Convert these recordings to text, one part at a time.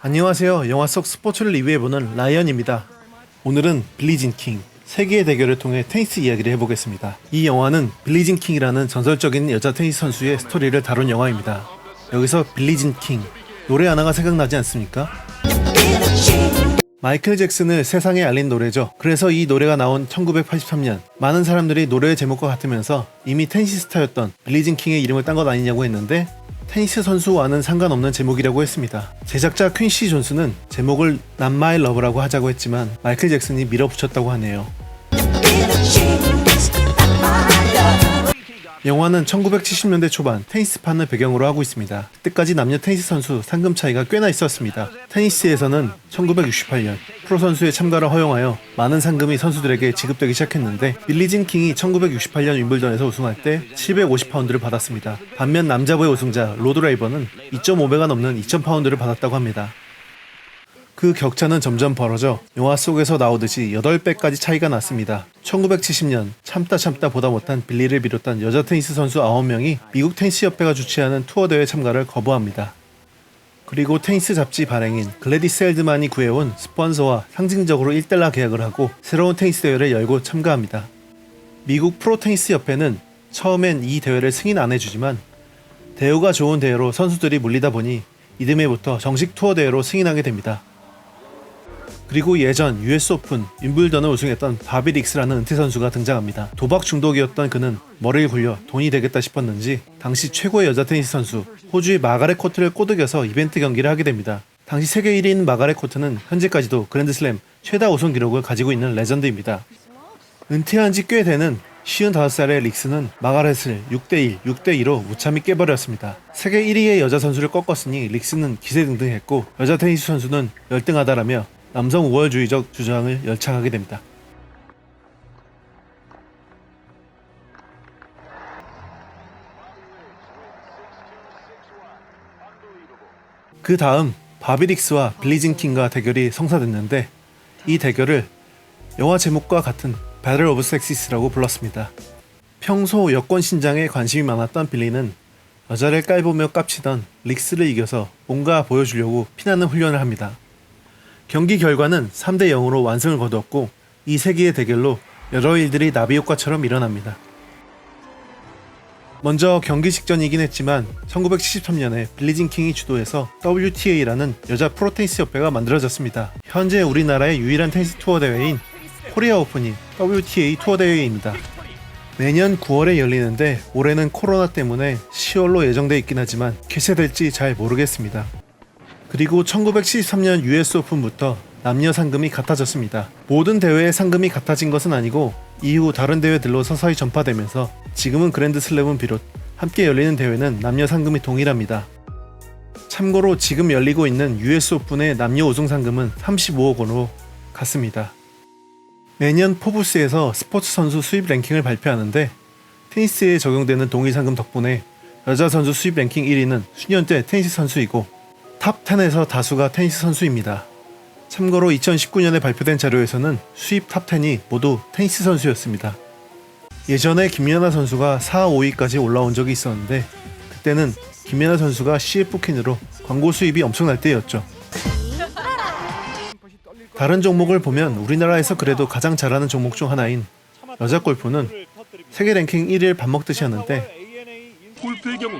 안녕하세요. 영화 속 스포츠를 리뷰해보는 라이언입니다. 오늘은 빌리진 킹, 세계의 대결을 통해 테니스 이야기를 해보겠습니다. 이 영화는 빌리진 킹이라는 전설적인 여자 테니스 선수의 스토리를 다룬 영화입니다. 여기서 빌리진 킹, 노래 하나가 생각나지 않습니까? 마이클 잭슨을 세상에 알린 노래죠. 그래서 이 노래가 나온 1983년 많은 사람들이 노래의 제목과 같으면서 이미 테니스 스타였던 빌리진 킹의 이름을 딴 것 아니냐고 했는데 테니스 선수와는 상관없는 제목이라고 했습니다. 제작자 퀸시 존스는 제목을 Not My Love라고 하자고 했지만 마이클 잭슨이 밀어붙였다고 하네요. 영화는 1970년대 초반 테니스판을 배경으로 하고 있습니다. 그때까지 남녀 테니스 선수 상금 차이가 꽤나 있었습니다. 테니스에서는 1968년 프로 선수의 참가를 허용하여 많은 상금이 선수들에게 지급되기 시작했는데 빌리진 킹이 1968년 윈블던에서 우승할 때 750파운드를 받았습니다. 반면 남자부의 우승자 로드 라이버는 2.5배가 넘는 2,000파운드를 받았다고 합니다. 그 격차는 점점 벌어져 영화 속에서 나오듯이 8배까지 차이가 났습니다. 1970년 참다 참다 보다 못한 빌리를 비롯한 여자 테니스 선수 9명이 미국 테니스 협회가 주최하는 투어 대회 참가를 거부합니다. 그리고 테니스 잡지 발행인 글래디스 헬드만이 구해온 스폰서와 상징적으로 1달러 계약을 하고 새로운 테니스 대회를 열고 참가합니다. 미국 프로 테니스 협회는 처음엔 이 대회를 승인 안 해주지만 대우가 좋은 대회로 선수들이 몰리다 보니 이듬해부터 정식 투어 대회로 승인하게 됩니다. 그리고 예전 US 오픈, 윈블던을 우승했던 바비 릭스라는 은퇴 선수가 등장합니다. 도박 중독이었던 그는 머리를 굴려 돈이 되겠다 싶었는지 당시 최고의 여자 테니스 선수 호주의 마가렛 코트를 꼬드겨서 이벤트 경기를 하게 됩니다. 당시 세계 1위인 마가렛 코트는 현재까지도 그랜드슬램 최다 우승 기록을 가지고 있는 레전드입니다. 은퇴한 지 꽤 되는 55살의 릭스는 마가렛을 6대1, 6대2로 무참히 깨버렸습니다. 세계 1위의 여자 선수를 꺾었으니 릭스는 기세등등했고 여자 테니스 선수는 열등하다라며 남성 우월주의적 주장을 열창하게 됩니다. 그 다음 바비릭스와 빌리진 킹과 대결이 성사됐는데 이 대결을 영화 제목과 같은 배틀 오브 섹시스라고 불렀습니다. 평소 여권 신장에 관심이 많았던 빌리는 여자를 깔보며 깝치던 릭스를 이겨서 뭔가 보여주려고 피나는 훈련을 합니다. 경기 결과는 3대 0으로 완승을 거두었고 이 세기의 대결로 여러 일들이 나비 효과처럼 일어납니다. 먼저 경기 직전이긴 했지만 1973년에 빌리진 킹이 주도해서 WTA라는 여자 프로테니스 협회가 만들어졌습니다. 현재 우리나라의 유일한 테니스 투어 대회인 코리아 오픈이 WTA 투어 대회입니다. 매년 9월에 열리는데 올해는 코로나 때문에 10월로 예정돼 있긴 하지만 개최될지 잘 모르겠습니다. 그리고 1973년 US 오픈부터 남녀 상금이 같아졌습니다. 모든 대회의 상금이 같아진 것은 아니고 이후 다른 대회들로 서서히 전파되면서 지금은 그랜드 슬램은 비롯 함께 열리는 대회는 남녀 상금이 동일합니다. 참고로 지금 열리고 있는 US 오픈의 남녀 우승 상금은 35억 원으로 같습니다. 매년 포브스에서 스포츠 선수 수입 랭킹을 발표하는데 테니스에 적용되는 동일 상금 덕분에 여자 선수 수입 랭킹 1위는 수년째 테니스 선수이고 탑 10에서 다수가 테니스 선수입니다. 참고로 2019년에 발표된 자료에서는 수입 탑 10이 모두 테니스 선수였습니다. 예전에 김연아 선수가 4, 5위까지 올라온 적이 있었는데 그때는 김연아 선수가 CF 퀸으로 광고 수입이 엄청날 때였죠. 다른 종목을 보면 우리나라에서 그래도 가장 잘하는 종목 중 하나인 여자 골프는 세계 랭킹 1위를 밥 먹듯이 하는데 골프의 경우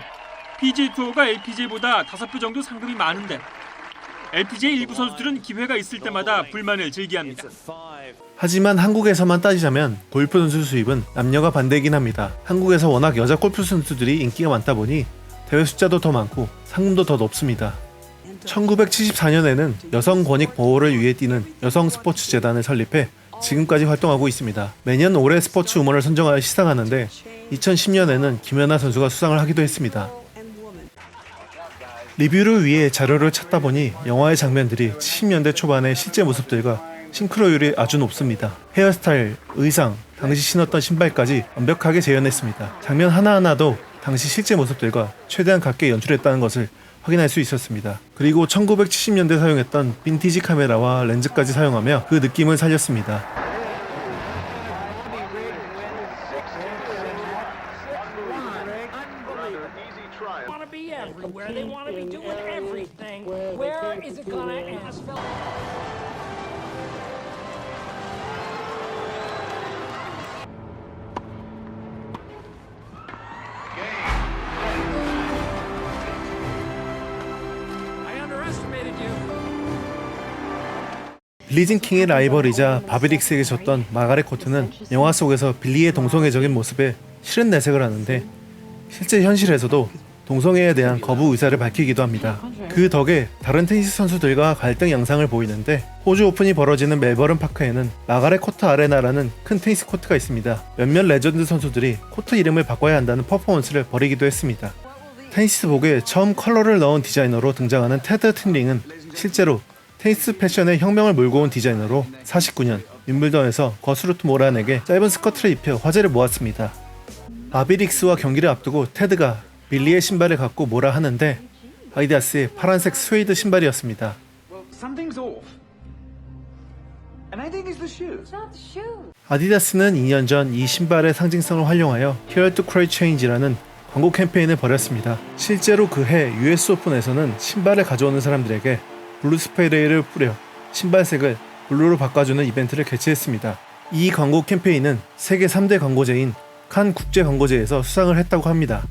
PGA 투어가 LPGA보다 5배 정도 상금이 많은데 LPGA 일부 선수들은 기회가 있을 때마다 불만을 제기합니다. 하지만 한국에서만 따지자면 골프 선수 수입은 남녀가 반대이긴 합니다. 한국에서 워낙 여자 골프 선수들이 인기가 많다 보니 대회 숫자도 더 많고 상금도 더 높습니다. 1974년에는 여성 권익 보호를 위해 뛰는 여성 스포츠 재단을 설립해 지금까지 활동하고 있습니다. 매년 올해 스포츠 우먼을 선정하여 시상하는데 2010년에는 김연아 선수가 수상을 하기도 했습니다. 리뷰를 위해 자료를 찾다 보니 영화의 장면들이 70년대 초반의 실제 모습들과 싱크로율이 아주 높습니다. 헤어스타일, 의상, 당시 신었던 신발까지 완벽하게 재현했습니다. 장면 하나하나도 당시 실제 모습들과 최대한 같게 연출했다는 것을 확인할 수 있었습니다. 그리고 1970년대 사용했던 빈티지 카메라와 렌즈까지 사용하며 그 느낌을 살렸습니다. Want to be everywhere. They want to be doing everything. Where is it to end? I underestimated you. 빌리진 킹의 라이벌이자 바비릭스에게 졌던 마가렛 코트는 영화 속에서 빌리의 동성애적인 모습에 싫은 내색을 하는데 실제 현실에서도 동성애에 대한 거부 의사를 밝히기도 합니다. 그 덕에 다른 테니스 선수들과 갈등 양상을 보이는데 호주 오픈이 벌어지는 멜버른 파크에는 마가렛 코트 아레나라는 큰 테니스 코트가 있습니다. 몇몇 레전드 선수들이 코트 이름을 바꿔야 한다는 퍼포먼스를 벌이기도 했습니다. 테니스복에 처음 컬러를 넣은 디자이너로 등장하는 테드 틴링은 실제로 테니스 패션의 혁명을 몰고 온 디자이너로 49년 윈블던에서 거스루트 모란에게 짧은 스커트를 입혀 화제를 모았습니다. 아비릭스와 경기를 앞두고 테드가 빌리의 신발을 갖고 뭐라 하는데 아디다스의 파란색 스웨이드 신발이었습니다. 아디다스는 2년 전 이 신발의 상징성을 활용하여 Here to Cry Change라는 광고 캠페인을 벌였습니다. 실제로 그해 US 오픈에서는 신발을 가져오는 사람들에게 블루 스프레이를 뿌려 신발색을 블루로 바꿔주는 이벤트를 개최했습니다. 이 광고 캠페인은 세계 3대 광고제인 칸 국제 광고제에서 수상을 했다고 합니다.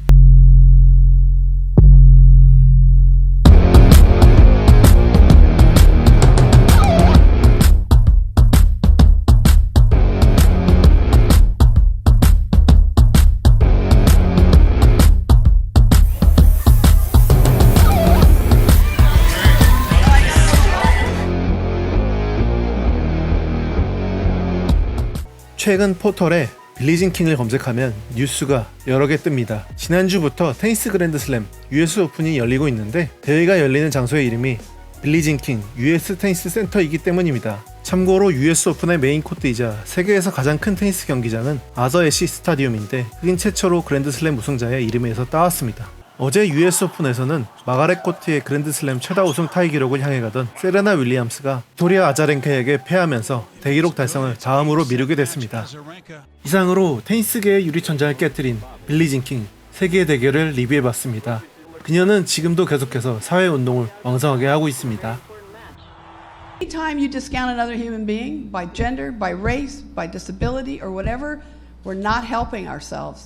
최근 포털에 빌리진 킹을 검색하면 뉴스가 여러 개 뜹니다. 지난주부터 테니스 그랜드슬램 US 오픈이 열리고 있는데 대회가 열리는 장소의 이름이 빌리진 킹 US 테니스 센터이기 때문입니다. 참고로 US 오픈의 메인 코트이자 세계에서 가장 큰 테니스 경기장은 아더 애쉬 스타디움인데 흑인 최초로 그랜드슬램 우승자의 이름에서 따왔습니다. 어제 US 오픈에서는 마가렛 코트의 그랜드슬램 최다 우승 타이 기록을 향해 가던 세레나 윌리엄스가 도리아 아자렌카에게 패하면서 대기록 달성을 다음으로 미루게 됐습니다. 이상으로 테니스계의 유리천장을 깨뜨린 빌리 진 킹 세계 대결을 리뷰해봤습니다. 그녀는 지금도 계속해서 사회운동을 왕성하게 하고 있습니다. Anytime you discount another human being by gender, by race, by disability, or whatever, we're not helping ourselves.